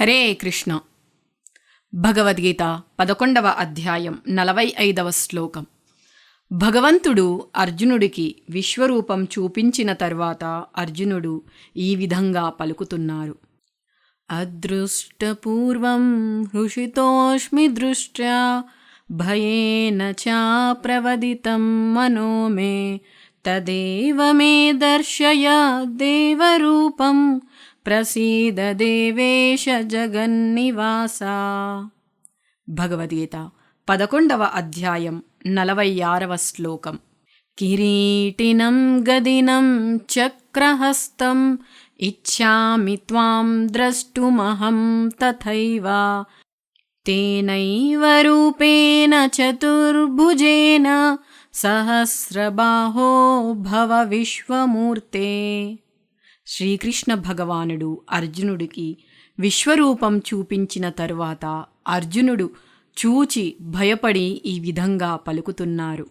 హరే కృష్ణ. భగవద్గీత పదకొండవ అధ్యాయం నలభై ఐదవ శ్లోకం. భగవంతుడు అర్జునుడికి విశ్వరూపం చూపించిన తర్వాత అర్జునుడు ఈ విధంగా పలుకుతున్నారు. అదృష్టపూర్వం హృషితోష్మి దృష్ట్యా భయేన చా ప్రవదితం మనో మే తదేవ మే దర్శయ దేవరూపం ప్రసీద దేవేశ జగన్నివాస భగవద్గీత పదకొండవ అధ్యాయం నలభై ఆరవ శ్లోకం కిరీటినం గదినం చక్రహస్తం ఇచ్ఛామి త్వాం ద్రష్టుమహం తథైవ తేనైవ రూపేణ చతుర్భుజేన సహస్రబాహో భవ విశ్వమూర్తే శ్రీకృష్ణ భగవానుడు అర్జునుడికి విశ్వరూపం చూపించిన తరువాత అర్జునుడు చూచి భయపడి ఈ విధంగా పలుకుతున్నారు.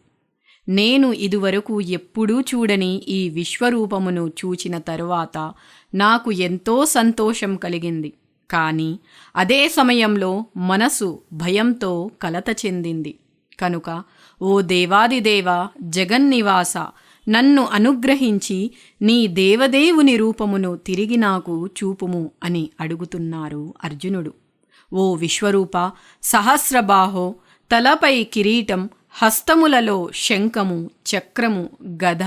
నేను ఇదివరకు ఎప్పుడూ చూడని ఈ విశ్వరూపమును చూచిన తరువాత నాకు ఎంతో సంతోషం కలిగింది. కానీ అదే సమయంలో మనసు భయంతో కలత చెందింది. కనుక ఓ దేవాదిదేవ జగన్నివాస నన్ను అనుగ్రహించి నీ దేవదేవుని రూపమును తిరిగి నాకు చూపుము అని అడుగుతున్నారు అర్జునుడు. ఓ విశ్వరూప సహస్రబాహో తలపై కిరీటం హస్తములలో శంఖము చక్రము గధ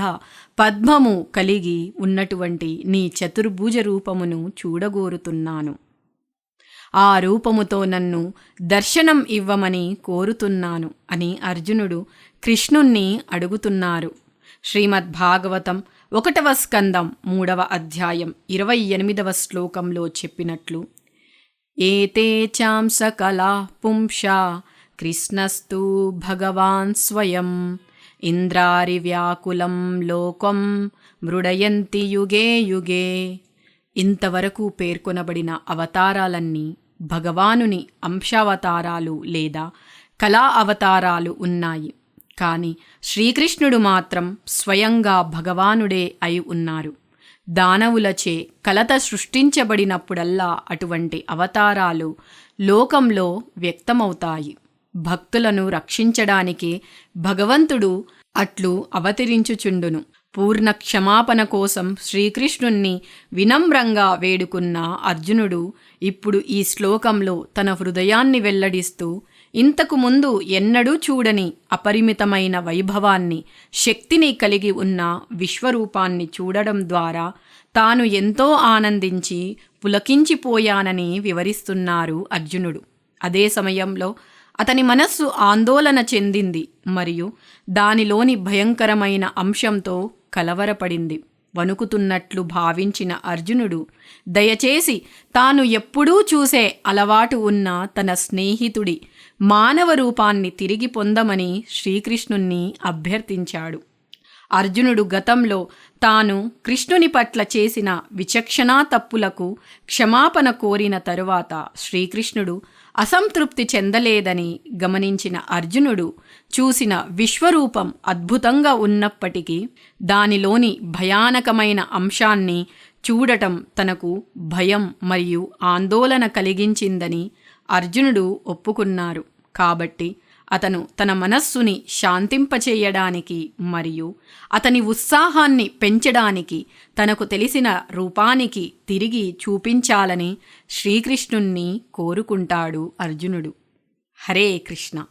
పద్మము కలిగి ఉన్నటువంటి నీ చతుర్భుజ రూపమును చూడగోరుతున్నాను. ఆ రూపముతో నన్ను దర్శనం ఇవ్వమని కోరుతున్నాను అని అర్జునుడు కృష్ణుణ్ణి అడుగుతున్నారు. శ్రీమద్ భాగవతం ఒకటవ స్కందం మూడవ అధ్యాయం ఇరవై ఎనిమిదవ శ్లోకంలో చెప్పినట్లు ఏతే చాంస కళా పుంషా కృష్ణస్తు భగవాన్ స్వయం. ఇంద్రారి వ్యాకులం లోకం మృడయంతి యుగే యుగే ఇంతవరకు పేర్కొనబడిన అవతారాలన్నీ భగవానుని అంశావతారాలు లేదా కళా అవతారాలు ఉన్నాయి. కానీ శ్రీకృష్ణుడు మాత్రం స్వయంగా భగవానుడే అయి ఉన్నారు. దానవులచే కలత సృష్టించబడినప్పుడల్లా అటువంటి అవతారాలు లోకంలో వ్యక్తమవుతాయి. భక్తులను రక్షించడానికి భగవంతుడు అట్లు అవతరించుచుండును. పూర్ణ క్షమాపణ కోసం శ్రీకృష్ణుణ్ణి వినమ్రంగా వేడుకున్న అర్జునుడు ఇప్పుడు ఈ శ్లోకంలో తన హృదయాన్ని వెల్లడిస్తూ ఇంతకు ముందు ఎన్నడూ చూడని అపరిమితమైన వైభవాన్ని శక్తిని కలిగి ఉన్న విశ్వరూపాన్ని చూడడం ద్వారా తాను ఎంతో ఆనందించి పులకించిపోయానని వివరిస్తున్నారు అర్జునుడు. అదే సమయంలో అతని మనస్సు ఆందోళన చెందింది మరియు దానిలోని భయంకరమైన అంశంతో కలవరపడింది. వణుకుతున్నట్లు భావించిన అర్జునుడు దయచేసి తాను ఎప్పుడూ చూసే అలవాటు ఉన్న తన స్నేహితుడి మానవ రూపాన్ని తిరిగి పొందమని శ్రీకృష్ణుణ్ణి అభ్యర్థించాడు. అర్జునుడు గతంలో తాను కృష్ణుని పట్ల చేసిన విచక్షణా తప్పులకు క్షమాపణ కోరిన తరువాత శ్రీకృష్ణుడు అసంతృప్తి చెందలేదని గమనించిన అర్జునుడు చూసిన విశ్వరూపం అద్భుతంగా ఉన్నప్పటికీ దానిలోని భయానకమైన అంశాన్ని చూడటం తనకు భయం మరియు ఆందోళన కలిగించిందని అర్జునుడు ఒప్పుకున్నారు. కాబట్టి అతను తన మనస్సుని శాంతింపచేయడానికి మరియు అతని ఉత్సాహాన్ని పెంచడానికి తనకు తెలిసిన రూపానికి తిరిగి చూపించాలని శ్రీకృష్ణుణ్ణి కోరుకుంటాడు అర్జునుడు. హరే కృష్ణ.